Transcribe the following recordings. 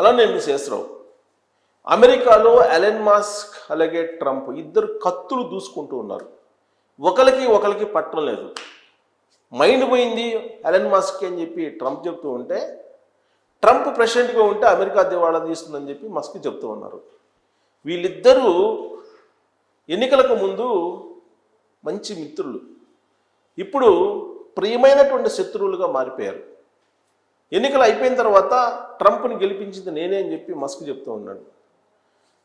అలానే మీ శేషరావు అమెరికాలో Allen mask అలాగే ట్రంప్ ఇద్దరు కత్తులు దూసుకుంటూ ఉన్నారు. ఒకరికి ఒకరికి పట్టడం లేదు. మైండ్ పోయింది అలెన్ మాస్క్ అని చెప్పి ట్రంప్ చెప్తూ ఉంటే ట్రంప్ ప్రెసిడెంట్గా ఉంటే అమెరికా దివాళా తీస్తుందని చెప్పి మస్క్ చెప్తూ ఉన్నారు. వీళ్ళిద్దరూ ఎన్నికలకు ముందు మంచి మిత్రులు. ఇప్పుడు ప్రియమైనటువంటి శత్రువులుగా మారిపోయారు. ఎన్నికలు అయిపోయిన తర్వాత ట్రంప్ని గెలిపించింది నేనే అని చెప్పి మస్క్ చెప్తూ ఉన్నాడు.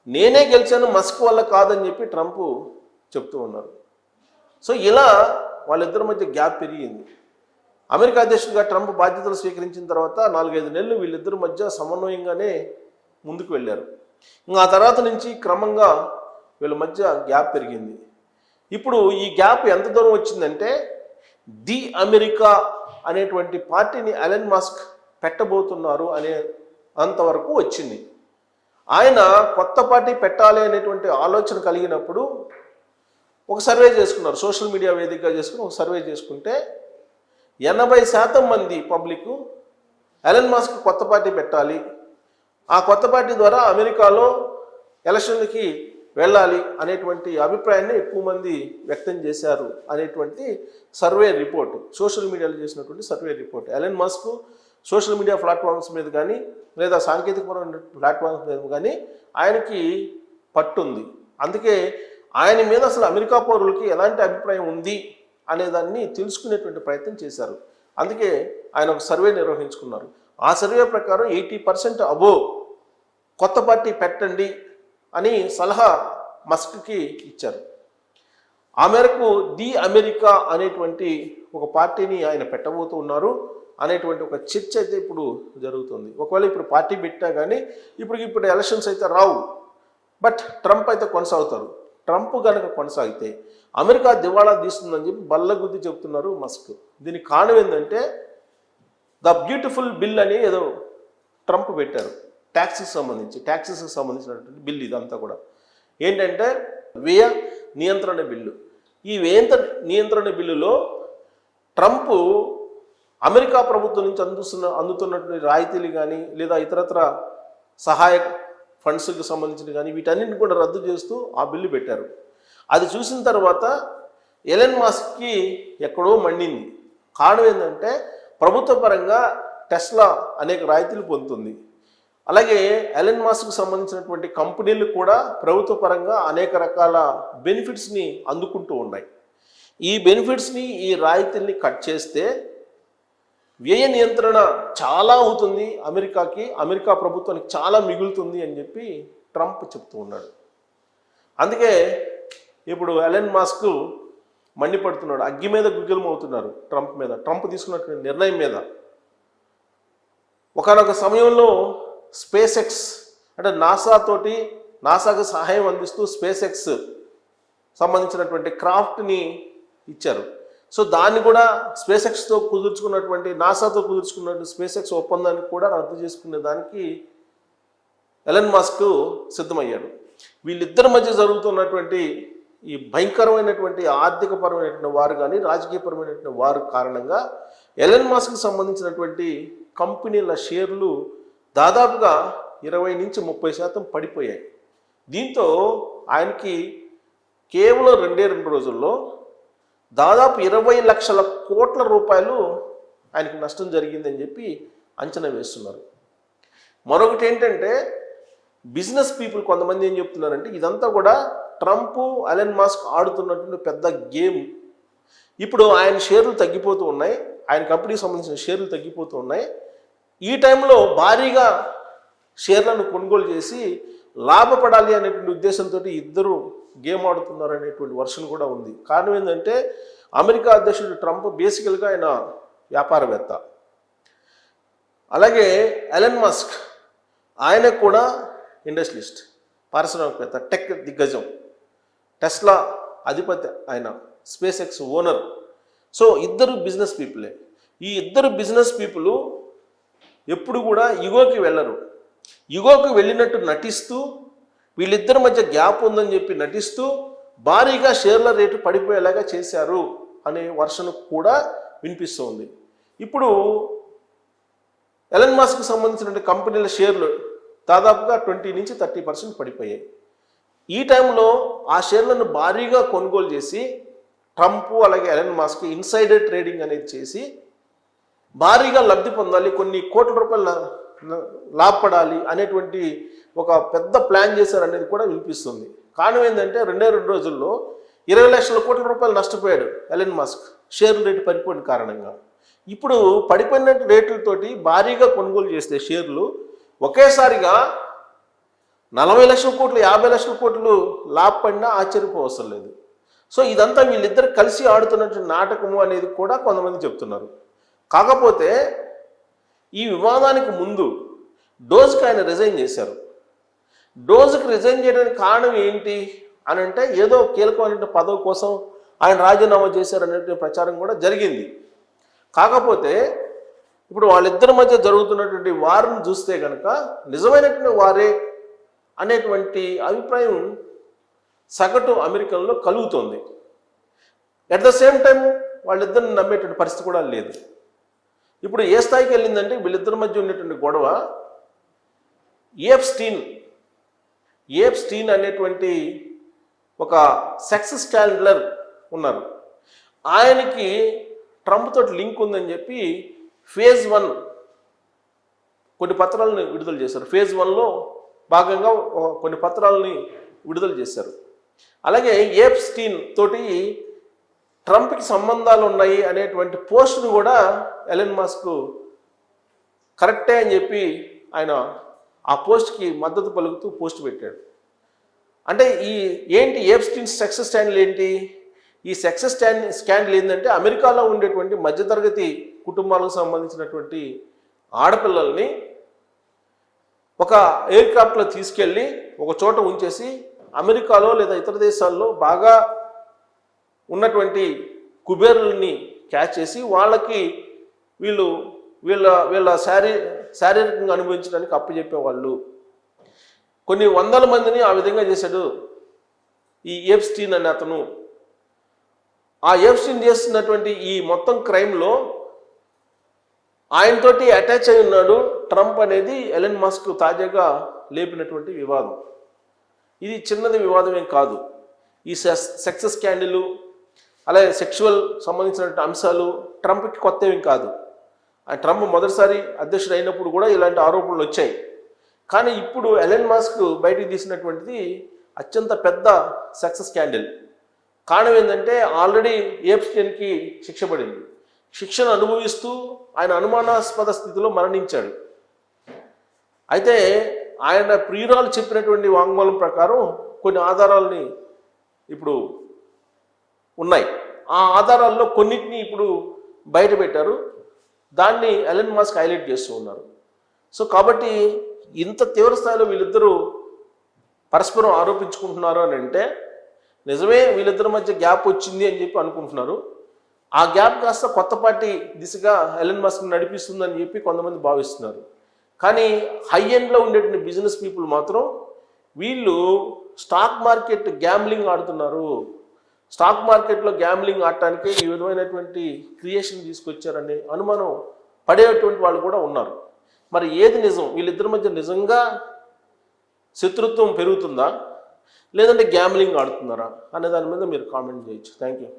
నేనే గెలిచాను మస్క్ వల్ల కాదని చెప్పి ట్రంప్ చెప్తూ ఉన్నారు. సో ఇలా వాళ్ళిద్దరి మధ్య గ్యాప్ పెరిగింది. అమెరికా అధ్యక్షుడిగా ట్రంప్ బాధ్యతలు స్వీకరించిన తర్వాత నాలుగైదు నెలలు వీళ్ళిద్దరి మధ్య సమన్వయంగానే ముందుకు వెళ్ళారు. ఇంకా ఆ తర్వాత నుంచి క్రమంగా వీళ్ళ మధ్య గ్యాప్ పెరిగింది. ఇప్పుడు ఈ గ్యాప్ ఎంత దూరం వచ్చిందంటే ది అమెరికా అనేటువంటి పార్టీని అలెన్ మాస్క్ పెట్టబోతున్నారు అనే అంతవరకు వచ్చింది. ఆయన కొత్త పార్టీ పెట్టాలి అనేటువంటి ఆలోచన కలిగినప్పుడు ఒక సర్వే చేసుకున్నారు. సోషల్ మీడియా వేదికగా చేసుకుని ఒక సర్వే చేసుకుంటే ఎనభై శాతం మంది పబ్లిక్ ఎలన్ మాస్క్ కొత్త పార్టీ పెట్టాలి. ఆ కొత్త పార్టీ ద్వారా అమెరికాలో ఎలక్షన్లకి వెళ్ళాలి అనేటువంటి అభిప్రాయాన్ని ఎక్కువ మంది వ్యక్తం చేశారు అనేటువంటి సర్వే రిపోర్ట్ సోషల్ మీడియాలో చేసినటువంటి survey report. Elon Musk social media platforms మీద కానీ లేదా సాంకేతికపరమైన ప్లాట్ఫామ్స్ మీద కానీ ఆయనకి పట్టుంది. అందుకే ఆయన మీద అసలు అమెరికా పౌరులకి ఎలాంటి అభిప్రాయం ఉంది అనే దాన్ని తెలుసుకునేటువంటి ప్రయత్నం చేశారు. అందుకే ఆయన ఒక సర్వే నిర్వహించుకున్నారు. ఆ సర్వే ప్రకారం ఎయిటీ పర్సెంట్ అబో కొత్త పార్టీ పెట్టండి అని సలహా మస్క్కి ఇచ్చారు. ఆ మేరకు ది అమెరికా అనేటువంటి ఒక పార్టీని ఆయన పెట్టబోతూ ఉన్నారు. అనేటువంటి ఒక చర్చ అయితే ఇప్పుడు జరుగుతుంది. ఒకవేళ ఇప్పుడు పార్టీ పెట్టా కానీ ఇప్పుడు ఇప్పుడు ఎలక్షన్స్ అయితే రావు. బట్ ట్రంప్ అయితే కొనసాగుతారు. ట్రంప్ కనుక కొనసాగితే అమెరికా దివాళా తీస్తుందని చెప్పి బల్లగుద్ది చెప్తున్నారు మస్క్. దీనికి కారణం ఏంటంటే ద బ్యూటిఫుల్ బిల్ అని ఏదో ట్రంప్ పెట్టారు. ట్యాక్సీకి సంబంధించి ట్యాక్సెస్కి సంబంధించినటువంటి బిల్ ఇదంతా కూడా. ఏంటంటే వ్యయ నియంత్రణ బిల్లు. ఈ వ్యయంత్ర నియంత్రణ బిల్లులో ట్రంప్ అమెరికా ప్రభుత్వం నుంచి అందుతున్న అందుతున్నటువంటి రాయితీలు కానీ లేదా ఇతరత్ర సహాయ ఫండ్స్కి సంబంధించిన కానీ వీటన్నిటిని కూడా రద్దు చేస్తూ ఆ బిల్లు పెట్టారు. అది చూసిన తర్వాత ఎలెన్ మాస్క్కి ఎక్కడో మండింది. కారణం ఏంటంటే ప్రభుత్వ పరంగా టెస్లా అనేక రాయితీలు పొందుతుంది. అలాగే ఎలెన్ మాస్క్ సంబంధించినటువంటి కంపెనీలు కూడా ప్రభుత్వ పరంగా అనేక రకాల బెనిఫిట్స్ని అందుకుంటూ ఉన్నాయి. ఈ బెనిఫిట్స్ని ఈ రాయితీల్ని కట్ చేస్తే వ్యయ నియంత్రణ చాలా అవుతుంది అమెరికాకి అమెరికా ప్రభుత్వానికి చాలా మిగులుతుంది అని చెప్పి ట్రంప్ చెప్తూ ఉన్నాడు. అందుకే ఇప్పుడు ఎలెన్ మాస్క్ మండిపడుతున్నాడు. అగ్గి మీద గుగ్గిలం అవుతున్నారు ట్రంప్ మీద. ట్రంప్ తీసుకున్నటువంటి నిర్ణయం మీద. ఒకనొక సమయంలో స్పేస్ ఎక్స్ అంటే నాసా తోటి నాసాకు సహాయం అందిస్తూ స్పేస్ ఎక్స్ సంబంధించినటువంటి క్రాఫ్ట్ని ఇచ్చారు. సో దాన్ని కూడా స్పేస్ ఎక్స్తో కుదుర్చుకున్నటువంటి నాసాతో కుదుర్చుకున్నటువంటి స్పేస్ ఎక్స్ ఒప్పందాన్ని కూడా రద్దు చేసుకునే దానికి ఎలన్ మాస్క్ సిద్ధమయ్యాడు. వీళ్ళిద్దరి మధ్య జరుగుతున్నటువంటి ఈ భయంకరమైనటువంటి ఆర్థికపరమైనటువంటి వారు కానీ రాజకీయపరమైనటువంటి వారు కారణంగా ఎలన్ మాస్క్ సంబంధించినటువంటి కంపెనీల షేర్లు దాదాపుగా ఇరవై నుంచి ముప్పై శాతం పడిపోయాయి. దీంతో ఆయనకి కేవలం రెండే రెండు రోజుల్లో దాదాపు ఇరవై లక్షల కోట్ల రూపాయలు ఆయనకి నష్టం జరిగిందని చెప్పి అంచనా వేస్తున్నారు. మరొకటి ఏంటంటే బిజినెస్ పీపుల్ కొంతమంది ఏం చెప్తున్నారంటే ఇదంతా కూడా ట్రంప్ అలెన్ మాస్క్ ఆడుతున్నటువంటి పెద్ద గేమ్. ఇప్పుడు ఆయన షేర్లు తగ్గిపోతూ ఉన్నాయి ఆయన కంపెనీకి సంబంధించిన షేర్లు తగ్గిపోతూ ఉన్నాయి. ఈ టైంలో భారీగా షేర్లను కొనుగోలు చేసి లాభపడాలి అనేటువంటి ఉద్దేశంతో ఇద్దరు గేమ్ ఆడుతున్నారు అనేటువంటి వర్షన్ కూడా ఉంది. కారణం ఏంటంటే అమెరికా అధ్యక్షుడు ట్రంప్ బేసికల్గా ఆయన వ్యాపారవేత్త. అలాగే ఎలన్ మస్క్ ఆయన కూడా ఇండస్ట్రియలిస్ట్ పారిశ్రామికవేత్త టెక్ దిగ్గజం. టెస్లా అధిపతి ఆయన స్పేస్ ఎక్స్ ఓనర్. సో ఇద్దరు బిజినెస్ పీపులే. ఈ ఇద్దరు బిజినెస్ పీపుల్ ఎప్పుడు కూడా ఇగోకి వెళ్ళరు. ఇగోకి వెళ్ళినట్టు నటిస్తూ వీళ్ళిద్దరి మధ్య గ్యాప్ ఉందని చెప్పి నటిస్తూ భారీగా షేర్ల రేటు పడిపోయేలాగా చేశారు అనే వర్షను కూడా వినిపిస్తోంది. ఇప్పుడు ఎలన్ మాస్క్ సంబంధించిన కంపెనీల షేర్లు దాదాపుగా ట్వంటీ నుంచి థర్టీ పర్సెంట్ పడిపోయాయి. ఈ టైంలో ఆ షేర్లను భారీగా కొనుగోలు చేసి ట్రంప్ అలాగే ఎలన్ మాస్క్ ఇన్సైడర్ ట్రేడింగ్ అనేది చేసి భారీగా లబ్ధి పొందాలి కొన్ని కోట్ల రూపాయల లాభపడాలి అనేటువంటి ఒక పెద్ద ప్లాన్ చేశారు అనేది కూడా వినిపిస్తుంది. కారణం ఏంటంటే రెండే రెండు రోజుల్లో ఇరవై లక్షల కోట్ల రూపాయలు నష్టపోయాడు ఎలన్ మాస్క్ షేర్ల రేటు పడిపోయిన కారణంగా. ఇప్పుడు పడిపోయిన రేట్లతోటి భారీగా కొనుగోలు చేస్తే షేర్లు ఒకేసారిగా నలభై లక్షల కోట్లు యాభై లక్షల కోట్లు లాభపడినా ఆశ్చర్యపోవసరం లేదు. సో ఇదంతా వీళ్ళిద్దరు కలిసి ఆడుతున్నటువంటి నాటకము అనేది కూడా కొంతమంది చెప్తున్నారు. కాకపోతే ఈ వివాదానికి ముందు డోజ్కి ఆయన రిజైన్ చేశారు. డోజ్కి రిజైన్ చేయడానికి కారణం ఏంటి అని అంటే ఏదో కీలకమైన పదవి కోసం ఆయన రాజీనామా చేశారు అనేటువంటి ప్రచారం కూడా జరిగింది. కాకపోతే ఇప్పుడు వాళ్ళిద్దరి మధ్య జరుగుతున్నటువంటి వారిని చూస్తే కనుక నిజమైనటువంటి వారే అనేటువంటి అభిప్రాయం సగటు అమెరికన్లో కలుగుతోంది. అట్ ద సేమ్ టైం వాళ్ళిద్దరిని నమ్మేటువంటి పరిస్థితి కూడా లేదు. ఇప్పుడు ఏ స్థాయికి వెళ్ళిందంటే వీళ్ళిద్దరి మధ్య ఉన్నటువంటి గొడవ ఏఫ్ స్టీన్ ఏఫ్ స్టీన్ అనేటువంటి ఒక సెక్స్ స్టాండ్లర్ ఉన్నారు. ఆయనకి ట్రంప్ తోటి లింక్ ఉందని చెప్పి ఫేజ్ వన్ కొన్ని పత్రాలను విడుదల చేశారు. ఫేజ్ వన్లో భాగంగా కొన్ని పత్రాలని విడుదల చేశారు. అలాగే ఏప్ స్టీన్ తోటి ట్రంప్కి సంబంధాలు ఉన్నాయి అనేటువంటి పోస్ట్ను కూడా ఎలెన్ మాస్క్ కరెక్టే అని చెప్పి ఆయన ఆ పోస్ట్కి మద్దతు పలుకుతూ పోస్ట్ పెట్టాడు. అంటే ఈ ఏంటి ఏప్స్టిన్ సెక్స్ స్టాండ్లు ఏంటి? ఈ సెక్స్ స్టాండ్ స్కాండల్ ఏంటంటే అమెరికాలో ఉండేటువంటి మధ్యతరగతి కుటుంబాలకు సంబంధించినటువంటి ఆడపిల్లల్ని ఒక ఎయిర్ క్రాఫ్ట్లో తీసుకెళ్ళి ఒక చోట ఉంచేసి అమెరికాలో లేదా ఇతర దేశాల్లో బాగా ఉన్నటువంటి కుబేరుల్ని క్యాచ్ చేసి వాళ్ళకి వీళ్ళు వీళ్ళ వీళ్ళ శారీ శారీరకంగా అనుభవించడానికి అప్పచెప్పేవాళ్ళు కొన్ని వందల మందిని ఆ విధంగా చేశాడు ఈ ఏప్స్టీన్ అనే అతను. ఆ ఏప్స్టీన్ చేస్తున్నటువంటి ఈ మొత్తం క్రైమ్లో ఆయనతోటి అటాచ్ అయి ఉన్నాడు ట్రంప్ అనేది ఎలెన్ మాస్క్ తాజాగా లేపినటువంటి వివాదం. ఇది చిన్నది వివాదం ఏం కాదు. ఈ సెక్స్ క్యాండిల్ అలాగే సెక్షువల్ సంబంధించినటువంటి అంశాలు ట్రంప్కి కొత్త కాదు. ఆ ట్రంప్ మొదటిసారి అధ్యక్షుడు అయినప్పుడు కూడా ఇలాంటి ఆరోపణలు వచ్చాయి. కానీ ఇప్పుడు ఎలెన్ మాస్క్ బయటికి తీసినటువంటిది అత్యంత పెద్ద సక్సెస్ క్యాండిల్. కారణం ఏంటంటే ఆల్రెడీ ఏప్స్టెన్కి శిక్ష పడింది శిక్షను అనుభవిస్తూ ఆయన అనుమానాస్పద స్థితిలో మరణించాడు. అయితే ఆయన ప్రియురాలు చెప్పినటువంటి వాంగ్మూలం ప్రకారం కొన్ని ఆధారాలని ఇప్పుడు ఉన్నాయి. ఆ ఆధారాల్లో కొన్నిటిని ఇప్పుడు బయట పెట్టారు. దాన్ని ఎలన్ మాస్క్ హైలైట్ చేస్తూ ఉన్నారు. సో కాబట్టి ఇంత తీవ్ర స్థాయిలో వీళ్ళిద్దరూ పరస్పరం ఆరోపించుకుంటున్నారు అని అంటే నిజమే వీళ్ళిద్దరి మధ్య గ్యాప్ వచ్చింది అని చెప్పి అనుకుంటున్నారు. ఆ గ్యాప్ కాస్త కొత్త పార్టీ దిశగా ఎలన్ మాస్క్ నడిపిస్తుందని చెప్పి కొంతమంది భావిస్తున్నారు. కానీ హై ఎండ్లో ఉండేటువంటి బిజినెస్ పీపుల్ మాత్రం వీళ్ళు స్టాక్ మార్కెట్ గ్యాంబ్లింగ్ ఆడుతున్నారు. స్టాక్ మార్కెట్లో గ్యాంబ్లింగ్ ఆడటానికి ఈ విధమైనటువంటి క్రియేషన్ తీసుకొచ్చారనే అనుమానం పడేటువంటి వాళ్ళు కూడా ఉన్నారు. మరి ఏది నిజం? వీళ్ళిద్దరి మధ్య నిజంగా శత్రుత్వం పెరుగుతుందా? లేదంటే గ్యాంబ్లింగ్ ఆడుతున్నారా? అనే దాని మీద మీరు కామెంట్ చేయొచ్చు. Thank you.